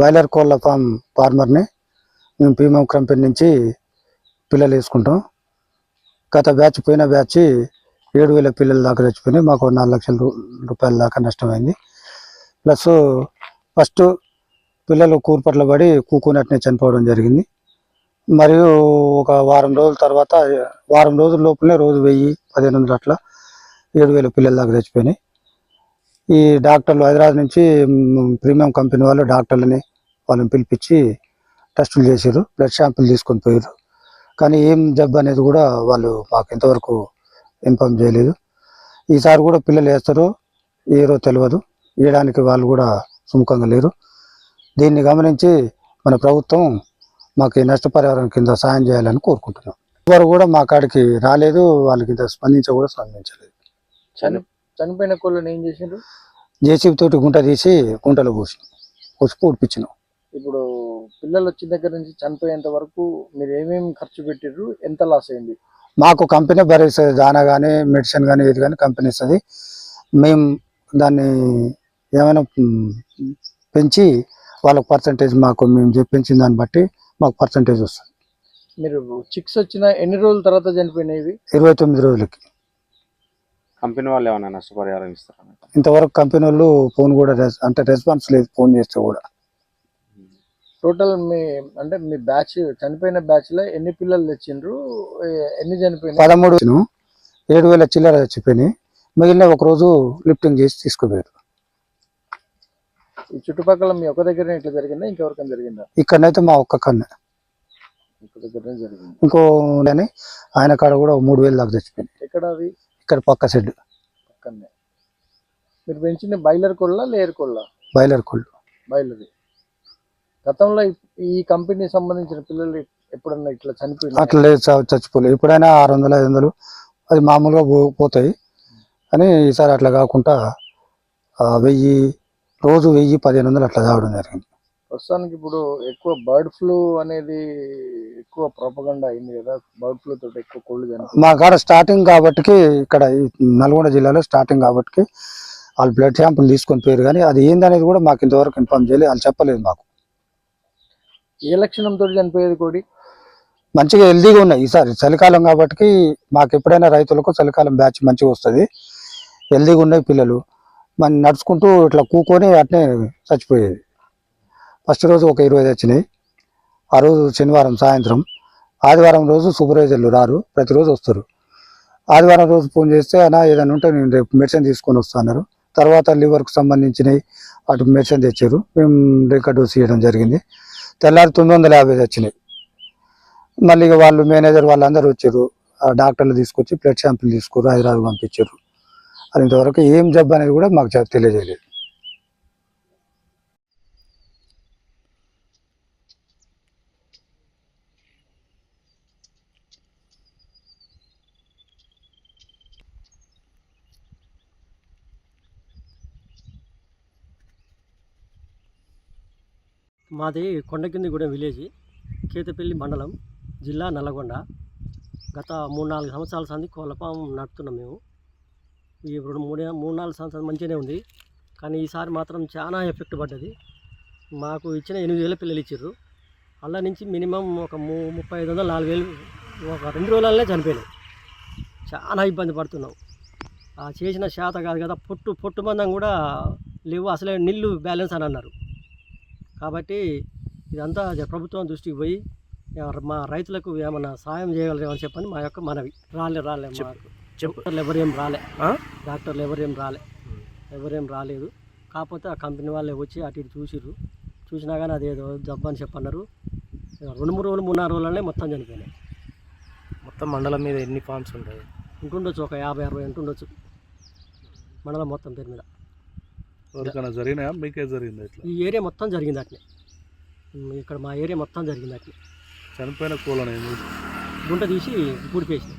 Boiler కోళ్ళ form ఫార్మర్ని మేము PM company నుంచి పిల్లలు వేసుకుంటాం. గత బ్యాచ్ పోయిన బ్యాచ్ ఏడు వేల పిల్లల దాకా చచ్చిపోయినాయి. మాకు నాలుగు లక్షల రూపాయల దాకా నష్టమైంది. ప్లస్ ఫస్ట్ పిల్లలు కూర్పట్ల పడి కూకునట్నే చనిపోవడం జరిగింది. మరియు ఒక వారం రోజుల తర్వాత వారం రోజుల లోపలే రోజు వెయ్యి పదిహేను వందలు అట్లా ఏడు వేల పిల్లల దాకా చచ్చిపోయినాయి. ఈ డాక్టర్లు హైదరాబాద్ నుంచి ప్రీమియం కంపెనీ వాళ్ళు డాక్టర్లని వాళ్ళని పిలిపించి టెస్టులు చేశారు బ్లడ్ శాంపిల్ తీసుకొని పోయారు కానీ ఏం జబ్బు అనేది కూడా వాళ్ళు మాకు ఇంతవరకు ఇన్ఫామ్ చేయలేదు. ఈసారి కూడా పిల్లలు వేస్తారో ఏరో తెలియదు వేయడానికి వాళ్ళు కూడా సుముఖంగా లేరు. దీన్ని గమనించి మన ప్రభుత్వం మాకు ఈ నష్టపరిహారం కింద సాయం చేయాలని కోరుకుంటున్నాం. ఎవరు కూడా మా కాడికి రాలేదు వాళ్ళకి ఇంత స్పందించ కూడా స్పందించలేదు. చనిపోయిన కోళ్ళని ఏం చేసిండ్రు? జేసీబీ తోటి గుంట తీసి గుంటలో పోసి పోసి పూడిపించినాం. ఇప్పుడు పిల్లలు వచ్చిన దగ్గర నుంచి చనిపోయేంత వరకు మీరు ఏమేమి ఖర్చు పెట్టిర్రు? ఎంత లాస్ అయింది? మాకు కంపెనీ భరిస్తుంది దానా కానీ మెడిసిన్ కానీ ఏది కానీ కంపెనీ ఇస్తుంది. మేము దాన్ని ఏమైనా పెంచి వాళ్ళకి పర్సంటేజ్ మాకు మేము చెప్పించిన దాన్ని బట్టి మాకు పర్సంటేజ్ వస్తుంది. మీరు చిక్స్ వచ్చిన ఎన్ని రోజుల తర్వాత చనిపోయినవి ఇరవై తొమ్మిది రోజులకి. కంపెనీ వాళ్ళు ఏమైనా నష్టపరిహారం ఇస్తారా ఇంతవరకు కంపెనీ వాళ్ళు ఫోన్ కూడా రెస్- అంటే రెస్పాన్స్ లేదు ఫోన్ చేస్తే కూడా. టోటల్ మీ అంటే మీ బ్యాచ్ చనిపోయిన బ్యాచ్లో ఎన్ని పిల్లలు తెచ్చిండ్రు? ఎన్ని చనిపోయినాయి? పదమూడు ఏడు వేల చిల్లర చచ్చిపోయినాయి. మిగిలిన ఒక రోజు లిఫ్టింగ్ చేసి తీసుకుపోయారు. ఈ చుట్టుపక్కల మీ ఒక దగ్గర ఇట్లా జరిగిందా? ఇంకెవరికైనా జరిగిందా? ఇక్కడనైతే మా ఒక్క కన్ను. దగ్గరనే జరిగింది. ఇంకో ఆయన కాడ కూడా మూడు వేలు దాకా చచ్చిపోయింది ఎక్కడ అది? ఇక్కడ పక్క షెడ్ పక్కనే. మీరు పెంచిన బాయిలర్ కోళ్ళ లేయర్ కోళ్ళ? బాయిలర్ కోళ్ళు. బాయిలర్. గతంలో ఈ- కంపెనీ సంబంధించిన పిల్లలు ఎప్పుడన్నా ఇట్లా చనిపోయిన అట్లా లేదు చచ్చిపోలేదు ఎప్పుడైనా ఆరు వందలు ఐదు వందలు అది మామూలుగా పోతాయి. కానీ ఈసారి అట్లా కాకుండా వెయ్యి రోజు వెయ్యి పదిహేను వందలు అట్లా తాగడం జరిగింది. ప్రస్తుతానికి ఇప్పుడు ఎక్కువ బర్డ్ ఫ్లూ అనేది ఎక్కువ ప్రాపగండా అయింది కదా. బర్డ్ ఫ్లూ తోటి ఎక్కువ చనిపోయి మా కాడ స్టార్టింగ్ కాబట్టి ఇక్కడ ఈ నల్గొండ జిల్లాలో స్టార్టింగ్ కాబట్టి వాళ్ళు బ్లడ్ శాంపుల్ తీసుకొని పోయారు. కానీ అది ఏందనేది కూడా మాకు ఇంతవరకు ఇన్ఫార్మ్ చేయలేదు వాళ్ళు చెప్పలేదు మాకు. ఏ లక్షణం తోటి చనిపోయేది కోడి? మంచిగా హెల్దీగా ఉన్నాయి. ఈసారి చలికాలం కాబట్టి మాకు ఎప్పుడైనా రైతులకు చలికాలం బ్యాచ్ మంచిగా వస్తుంది. హెల్దీగా ఉన్నాయి పిల్లలు. మన నడుచుకుంటూ ఇట్లా కూకొని అట్నే చచ్చిపోయేది. ఫస్ట్ రోజు ఒక ఇరవై వచ్చినాయి. ఆ రోజు శనివారం సాయంత్రం ఆదివారం రోజు సూపర్వైజర్లు రారు ప్రతిరోజు వస్తారు. ఆదివారం రోజు ఫోన్ చేస్తే అన్నా ఏదైనా ఉంటే నేను రేపు మెడిసిన్ తీసుకొని వస్తున్నారు తర్వాత లివర్కు సంబంధించినవి అటు మెడిసిన్ తెచ్చారు. మేము రికార్డ్ డోస్ చేయడం జరిగింది. తెల్లారి తొమ్మిది వందల యాభై వచ్చినాయి. మళ్ళీ వాళ్ళు మేనేజర్ వాళ్ళందరూ వచ్చారు. ఆ డాక్టర్లు తీసుకొచ్చి బ్లడ్ శాంపిల్ తీసుకురు హైదరాబాద్ పంపించారు. అది ఇంతవరకు ఏం జబ్బు అనేది కూడా మాకు తెలియజేయలేదు. మాది కొండకిందిగూడెం విలేజ్ కేతపల్లి మండలం జిల్లా నల్లగొండ. గత మూడు నాలుగు సంవత్సరాల సంది కోళ్ళపాం నడుపుతున్నాం మేము. ఈ రెండు మూడు మూడు నాలుగు సంవత్సరాలు మంచిగానే ఉంది. కానీ ఈసారి మాత్రం చాలా ఎఫెక్ట్ పడ్డది. మాకు ఇచ్చిన ఎనిమిది వేల పిల్లలు ఇచ్చారు అలా నుంచి మినిమం ఒక ము ముప్పై ఐదు వందలు నాలుగు వేలు ఒక రెండు రోజులనే చనిపోయినాయి చాలా ఇబ్బంది పడుతున్నాం. ఆ చేసిన శాత కాదు కదా పొట్టు పొట్టు మందం కూడా లేవు. అసలే నీళ్ళు బ్యాలెన్స్ అని అన్నారు. కాబట్టి ఇదంతా ప్రభుత్వం దృష్టికి పోయి మా రైతులకు ఏమన్నా సాయం చేయగలరేమని చెప్పని మా యొక్క మనవి. రాలే రాలే మాకు డాక్టర్లు ఎవరేం రాలే? డాక్టర్లు ఎవరేం రాలే. ఎవరేం రాలేదు. కాకపోతే ఆ కంపెనీ వాళ్ళే వచ్చి అటు ఇటు చూసిర్రు. చూసినా కానీ అదేదో జబ్బు అని చెప్పన్నారు. రెండు మూడు రోజులు మూడు నాలుగు రోజులనే మొత్తం చనిపోయినాయి. మొత్తం మండలం మీద ఎన్ని ఫార్మ్స్ ఉంటాయి? ఉంటుండొచ్చు ఒక యాభై అరవై ఉంటుండొచ్చు మండలం మొత్తం పేరు మీద. ఎవరికైనా జరిగినాయా? మీకే జరిగింది ఇట్లా? ఈ ఏరియా మొత్తం జరిగింది ఉమ్, ఇక్కడ మా ఏరియా మొత్తం జరిగింది అట్నే చనిపోయిన కోళ్ళని చేసి గుంట తీసి పూడిపేసినాం